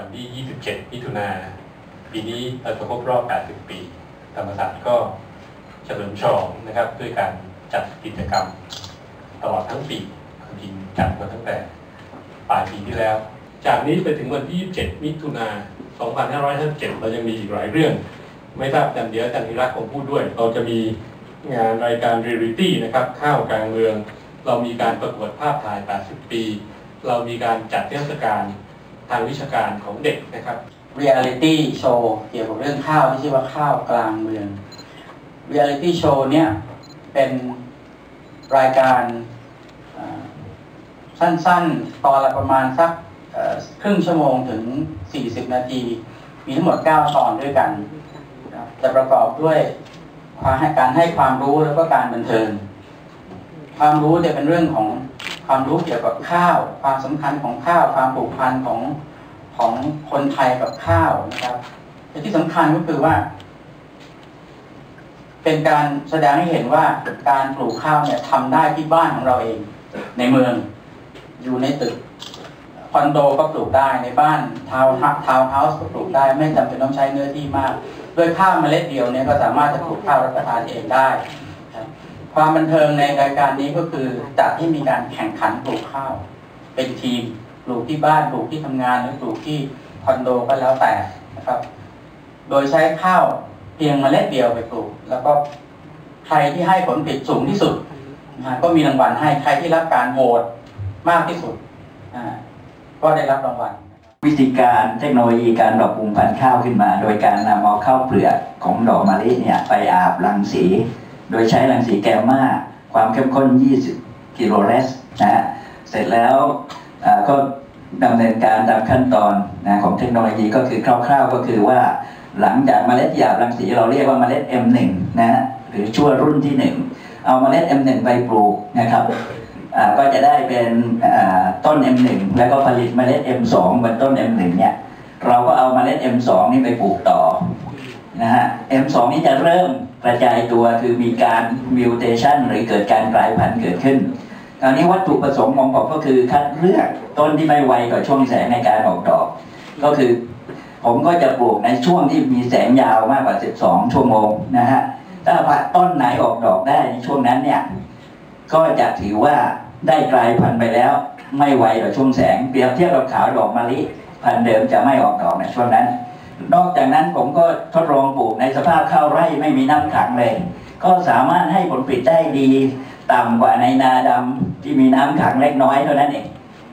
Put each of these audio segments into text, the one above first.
วันที่ 27 มิถุนาปีนี้เราจะครบรอบ 80 ปี ธรรมศาสตร์ก็เฉลิมฉลองนะครับ ด้วยการจัดกิจกรรมตลอดทั้งปีจริงจัดมาตั้งแต่ปลายปีที่แล้ว จากนี้ไปถึงวันที่ 27 มิถุนา2557 เรายังมีอีกหลายเรื่อง ไม่ทราบจันเดียวจันธิรักษ์คงพูดด้วย เราจะมีงานรายการเรียลิตี้นะครับ ข้าวกลางเมือง เรามีการประกวดภาพถ่าย 80 ปี เรามีการจัดเทศกาล ทางวิชาการของเด็กนะครับเรียลิตี้โชว์เกี่ยวกับเรื่องข้าวที่ชื่อว่าข้าวกลางเมืองเรียลิตี้โชว์เนี่ยเป็นรายการสั้นๆ ตอนละประมาณสักครึ่งชั่วโมงถึง 40 นาที มีทั้งหมด 9 ตอนด้วยกัน จะประกอบด้วยความให้การให้ความรู้แล้วก็การบันเทิง ความรู้จะเป็นเรื่องของ ความรู้เกี่ยวกับข้าว ความสำคัญของข้าว ความผูกพันของของคนไทยกับข้าวนะครับแต่ที่สำคัญก็คือว่า เป็นการแสดงให้เห็นว่าการปลูกข้าวเนี่ยทำได้ที่บ้านของเราเอง ในเมืองอยู่ในตึกคอนโดก็ปลูกได้ในบ้านทาวน์ทาวน์เฮาส์ก็ปลูกได้ ไม่จำเป็นต้องใช้เนื้อที่มาก ด้วยข้าวเมล็ดเดียวเนี่ยก็สามารถจะปลูกข้าวรับประทานเองได้ ความบันเทิงในรายการนี้ก็คือจัดให้มีการแข่งขันปลูกข้าว เป็นทีมปลูกที่บ้านปลูกที่ทำงานหรือปลูกที่คอนโดก็แล้วแต่นะครับ โดยใช้ข้าวเพียงเมล็ดเดียวไปปลูก แล้วก็ใครที่ให้ผลผลิตสูงที่สุดนะก็มีรางวัลให้ใครที่รับการโหวตมากที่สุดก็ได้รับรางวัลวิธีการเทคโนโลยีการปรับปรุงพันธุ์ข้าวขึ้นมา โดยการนำเอาข้าวเปลือกของดอกมะลิเนี่ยไปอาบรังสี โดยใช้รังสีแกมมาความเข้มข้น 20 กิโลเลสนะฮะเสร็จแล้วก็ดำเนินการตามขั้นตอนนะของเทคโนโลยีก็คือคร่าวๆ ก็คือว่าหลังจากเมล็ดหยาบรังสีเราเรียกว่าเมล็ด M1 นะฮะหรือชั่วรุ่นที่ 1 เอาเมล็ด M1 ไปปลูกนะครับก็จะได้เป็นต้น M1 แล้วก็ผลิตเมล็ด M2 บนต้น M1 เนี่ยเราก็เอาเมล็ด M2 นี่ไปปลูกต่อนะฮะ M2 นี่จะเริ่ม กระจายตัวคือมีการมิวเทชันหรือเกิดการกลายพันธุ์เกิดขึ้นคราวนี้วัตถุประสงค์ของผมก็คือคัดเลือกต้นที่ไม่ไวกว่าช่วงแสงในการออกดอก ก็คือ ผมก็จะปลูกในช่วงที่มีแสงยาวมากกว่า 12 ชั่วโมงนะฮะถ้าต้นไหนออกดอกได้ในช่วงนั้นเนี่ยก็จะถือว่าได้กลายพันธุ์ไปแล้ว ไม่ไวต่อช่วงแสงเปรียบเทียบกับขาวดอกมะลิพันธุ์เดิมจะไม่ออกดอกในช่วงนั้น นอกจากนั้นผมก็ทดลองปลูกในสภาพข้าวไร่ไม่มีน้ำขังเลย ก็สามารถให้ผลผลิตได้ดีต่ำกว่าในนาดำที่มีน้ำขังเล็กน้อยเท่านั้นเอง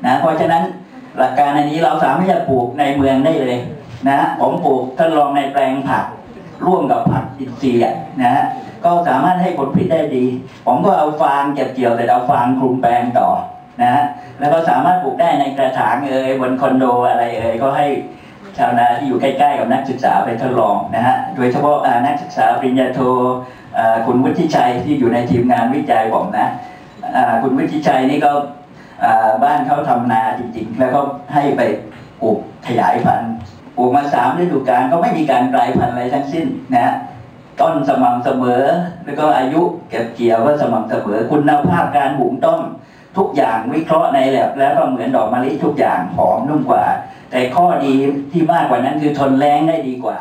นะเพราะฉะนั้นหลักการอันนี้เราสามารถจะปลูกในเมืองได้เลยนะผมปลูกทดลองในแปลงผักร่วมกับผักอินทรีย์นะฮะก็สามารถให้ผลผลิตได้ดี ผมก็เอาฟางเก็บเกี่ยวแต่เอาฟางคลุมแปลงต่อนะฮะแล้วก็สามารถปลูกได้ในกระถางเอ่ยบนคอนโดอะไรเอ่ยก็ให้ ชาวนาที่อยู่ใกล้ๆกับนักศึกษาไปทดลองนะฮะโดยเฉพาะนักศึกษาปริญญาโทคุณวุฒิชัยที่อยู่ในทีมงานวิจัยผมนะคุณวุฒิชัยนี่ก็บ้านเขาทำนาจริงๆ แล้วก็ให้ไปปลูกขยายพันธุ์ปลูกมาสามฤดูกาลก็ไม่มีการกลายพันธุ์อะไรทั้งสิ้นนะฮะต้นสม่ำเสมอ แล้วก็อายุเก็บเกี่ยวก็สม่ำเสมอ คุณภาพการบุ๋งต้นทุกอย่างวิเคราะห์ในแลบแล้วก็เหมือนดอกมะลิทุกอย่างหอมนุ่มกว่า แต่ข้อดีที่มากกว่านั้นคือทนแรงได้ดีกว่า